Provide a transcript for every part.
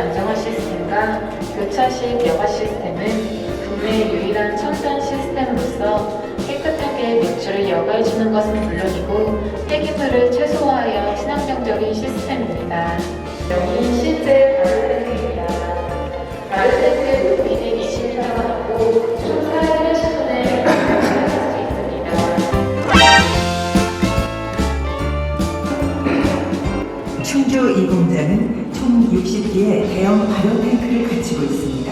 안정화 시스템과 교차식 여과 시스템은 국내 유일한 첨단 시스템으로서 깨끗하게 맥주를 여과해주는 것은 물론이고 폐기물을 최소화하여 친환경적인 시스템입니다. 여기 실제 신규 2공장은 총 60기의 대형 발효 탱크를 갖추고 있습니다.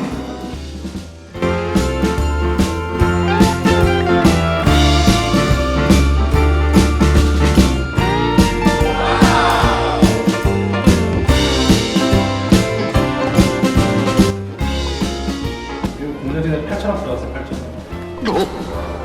그 공장에서 8천원 들어왔어요, 8천원.